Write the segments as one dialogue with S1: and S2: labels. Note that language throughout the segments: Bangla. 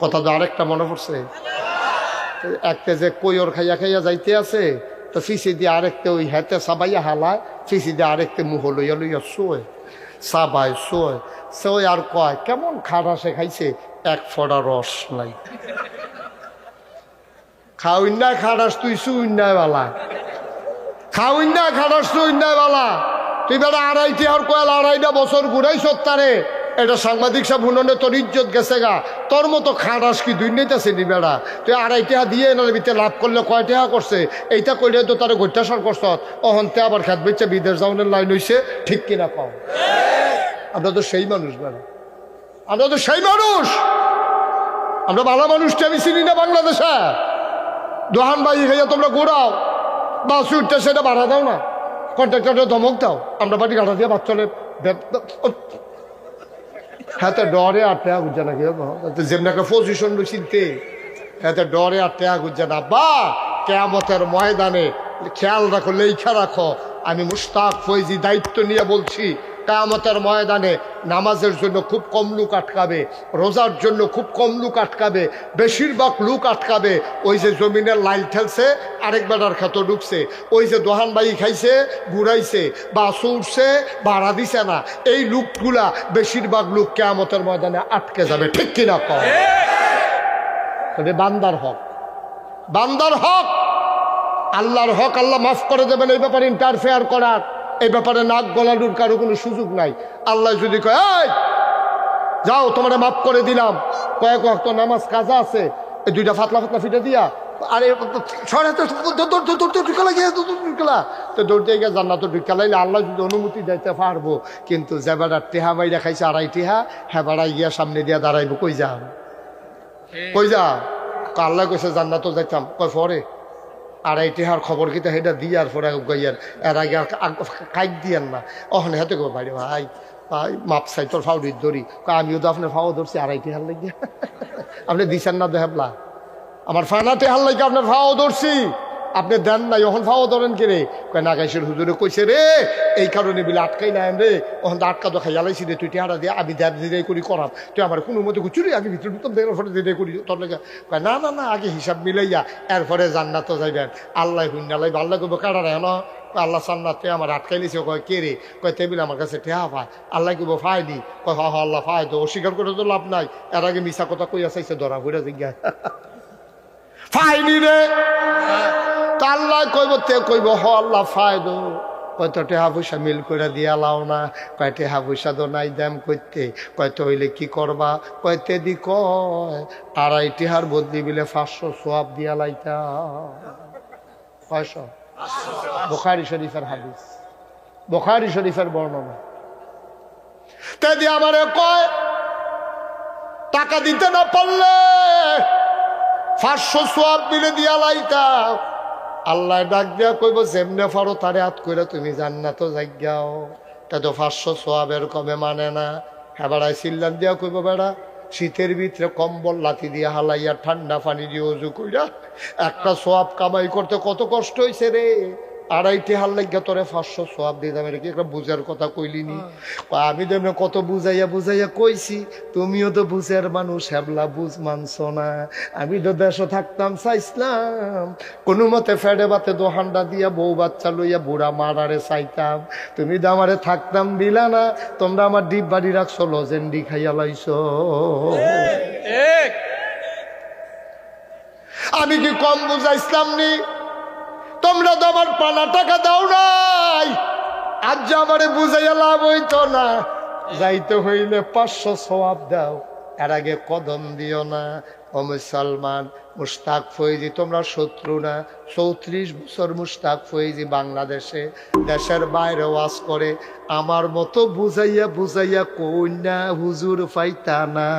S1: কথা তো আরেকটা মনে পড়ছে। একটা যে কৈর খাইয়া খাইয়া যাইতে আছে, তো ফিসি দিয়ে আরেকটা ওই হেতে সাবাইয়া হালায়, ফিসি দিয়ে আরেকটা মুহ লইয়া লইয়া শোয় সাবাই শোয়। সে আর কয়, কেমন খাটা সে খাইছে, এক ফোড়া রস নাই। খাওইন না খাটাস তুই, শুইন না বালা। খাওইন না খাটাস শুইন না বালা। তুই বেড়া আড়াইটি আর কয়াল আড়াইটা বছর ঘুরাই সত্তারে এটা সাংবাদিক সব হুননে তোর ইজ্জত গেছে গা। তোর মতো খাটাস কি দুই নিতেছে নি বেড়া? তুই আড়াই টাকা দিয়ে এনার ভিতরে লাভ করলে কয় টাকা করছে? এইটা কইলে তো তার গৈত্যাসর করছ। অহন্তে আবার খেত বেচে বিদেশ যাওয়ানের লাইন হইছে, ঠিক কিনা পাও আমরা তো সেই মানুষ বেড়া। আমরা তো সেই মানুষ! আমরা ভালো মানুষটা আমি চিনি না বাংলাদেশে। দোহান বাই খাইয়া তোমরা ঘোরাও। বাস উঠতে সেটা বাড়া দাও না। কন্ট্রাক্টরে ধমক দাও। আমরা বাড়ি গাড়া দিয়ে বাচ্চলে হ্যাঁ তো ডরে আটটা বুঝছে না কি যেমন একটা পজিশন চিনতে হ্যাঁ তো ডরে আটটা বুঝছে না বা কেয়ামতের ময়দানে খেয়াল রাখো লেখা রাখো আমি মুস্তাক ফৈজি দায়িত্ব নিয়ে বলছি কামতের ময়দানে নামাজের জন্য খুব কম লোক আটকাবে, রোজার জন্য খুব কম লোক আটকাবে, বেশিরভাগ লোক আটকাবে। ওই যে জমিনের লাইল ঠেলছে, আরেক বেটার খাত ঢুকছে। ওই যে দোহান বাই খাইছে, ঘুরাইছে বা উঠছে, ভাড়া দিছে না। এই লোকগুলা বেশিরভাগ লোক কেয়ামতের ময়দানে আটকে যাবে। ঠিক কিনা কম বান্দার হক বান্দার হক, আল্লাহর হক আল্লাহ মাফ করে দেবেন এই ব্যাপারে ইন্টারফেয়ার করার। এই ব্যাপারে নাক গলানোর কারও কোনো সুযোগ নাই আল্লাহ যদি কয় যাও তোমার মাফ করে দিলাম কয়েক অক্ত নামাজ কাজা আছে এই দুইটা ফাতলা ফাতলা ফিটে দিয়া আরে তো দৌড়তে গিয়ে জান্নাত ঢুকা লাইলে আল্লাহ যদি অনুমতি দিতে পারব কিন্তু যে টেহা মাইরা খাইছে আড়াই টেহা হ্যাঁ বেড়াই গিয়া সামনে দিয়া দাঁড়াইবো কই যান কই যা আল্লাহ কইছে জান্নাত যাইতাম কয় পরে আড়াই টেহার খবর কিতা সেটা দিয়ার পরে গাইয়ার এর আগে আর কাইক দিয়ার না। অহনে হাতে গো ভাই ভাই মাপ চাই, তোর ফাউডির ধরি। আমিও তো আপনার ফাও ধরছি আড়াই টেহার লাগিয়া? আপনি দিছেন না দেহাবলা আমার ফানা টেহার লাগে আপনার ফাও ধরছি। আপনি দেন নাই ওখান ফাও ধরেন কে রে নাগাইশের হুজুরে কইছে, রে, এই কারণে বিলে আটকাই না রে। ওখান আটকা তো খাইয়ালাইছি রে, তুই টেহারা দিয়ে আমি দেখ দিদাই করি, করাম। তুই আমার কোনো মতো চুরি আগে ভিতরে ঢুকতাম দেওয়ার পরে দিদাই করি, তোর লেগে। না না না, আগে হিসাব মিলাইয়া এরপরে জান্নাত যাইবেন। আল্লাহ হুন্ডালাই আল্লাহ করব কাটা রে হলো আল্লাহ সান্নাতে আমার আটকাইলিছে কয়, কে রে? কয়, টেবিল আমার কাছে টেহা পায়। আল্লাহ কিবো ফায়নি কয়, হা আল্লাহ ফায় তো, অস্বীকার করে তো লাভ নাই। এর আগে মিশা কথা কইয়া চাইছে, ধরা ঘুরে জিজ্ঞাসা ফাইনি রে? তা আল্লাহ কইব, তে কইব, হ, আল্লাহ ফায়দ কয়ত টেহা পয়সা মিল করে দিয়া লাও না। কয় টেহা পয়সা তো নাই দাম করতে কয়ত হইলে কি করবা? কয়তে দি কয়, আড়াই টেহার বদলি বিলে পাঁচশো সোয়াব দিয়া লাইতা। কয়শো? বোখারি শরীফের হাদিস। বোখারি শরীফের বর্ণনা। তে দিয়ে আমারে কয়, টাকা দিতে না পারলে পাঁচশো সোয়াব মিলে দিয়া লাইতা। আল্লাহ ডাক দিয়া কইব, যেমনে ফারো তারে হাত করে তুমি জান্নাত যাইগাও। তা তো পাঁচশো সোয়াবের কমে মানে না। হেবাড়ায় সিল্লান দিয়া কইব, বেড়া, শীতের ভিতরে কম্বল, লাথি দিয়ে হালাইয়া ঠান্ডা পানি দিয়ে উজু কইরা একটা সোয়াব কামাই করতে কত কষ্ট হয়েছে রে? আড়াইটি হাল লাগিয়া তোরে পাঁচশো সোয়াব দিয়ে দাম এটা কি একটা বুঝার কথা কইলিনি? আমি তো এমনি কত বুঝাইয়া বুঝাইয়া কইছি তুমিও তো বুঝের মানুষ হ্যাবলা বুঝ মানছ না। আমি তো দেশে থাকতাম চাইছিলাম কোনো মতে ফেডে বাতে দোহান্ডা দিয়া বউ বাচ্চা লইয়া বুড়া মারারে চাইতাম। তুমি তো আমারে থাকতাম দিলা না তোমরা আমার ডিপ বাড়ি রাখছো লজেন্ডি খাইয়া লাইছো। আমি কি কম বুঝাইছিলাম নি? তোমরা তো আমার পানা টাকা দাও নাই। আজ যে আমারে বুঝাইয়া লাভ হইতো না, যাইতে হইলে পাঁচশো সবাব দাও। এর আগে কদম দিও না। ও মুসলমান মুস্তাক ফৈজি, তোমরা শত্রু না। চৌত্রিশ বছর মুস্তাক ফৈজি বাংলাদেশে, দেশের বাইরে ওয়াজ করে। আমার মতো বুঝাইয়া বুঝাইয়া কন্যা হুজুর পাইতা না।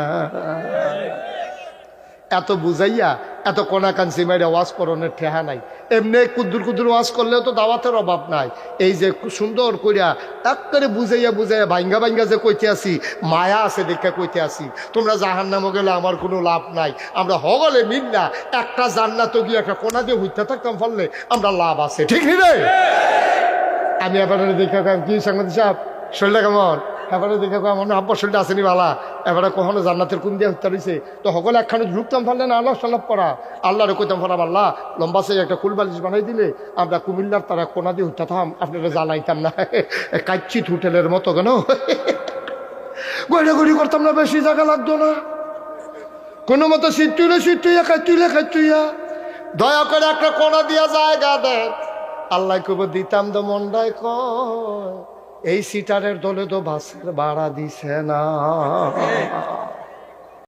S1: এত বুঝাইয়া, এত কোনাকাঞ্চি মেরে ওয়াজ করণের ঠেহা নাই। এমনি কুদ্দুর কুদ্দুর ওয়াজ করলেও তো দাওয়াতের অভাব নাই। এই যে সুন্দর কইরা করে বুঝাইয়া বুঝাইয়া ভাঙ্গা ভাঙ্গা যে কইতে আসি, মায়া আছে দেখে কইতে আসি। তোমরা জাহান নামে গেলে আমার কোনো লাভ নাই। আমরা হগলে মিল না। একটা জান্নাত গিয়ে একটা কোনা দিয়ে হইতে থাকতাম ফললে আমরা লাভ আছে। ঠিক নি রে? আমি এবার দেখে কি সাংবাদিক সাহেব? শরীরটা কেমন? এবারে দেখে মনে হয় শরীরটা আসেনি বালা। এবারে কখনো জান্নাতের কোন দিয়ে হত্যা রয়েছে তো সকলে একখানে ঢুকতাম পারলে না আল্লাহ সাল্লাহ পড়া। আল্লাহরে কইতাম পারা আল্লাহ লম্বা সেই একটা কুলবালিশ বানাই দিলে আমরা কুমিল্লার তারা কোনা দিয়ে হত্যাতাম আপনারা জানাইতাম না। কাচ্চিত হোটেলের মতো কেন? গড়ি করতাম না, বেশি জায়গা লাগতো না। কোনো মতো শীত তুলে শীত তুইয়া খাই তুলে খাই তুইয়া দয়া করে একটা কোনা দিয়া জায়গা দেন। আল্লাহ কব দিতাম তো মন্ডায় কয় এই সিটারের দলে তো বাসের ভাড়া দিছে না।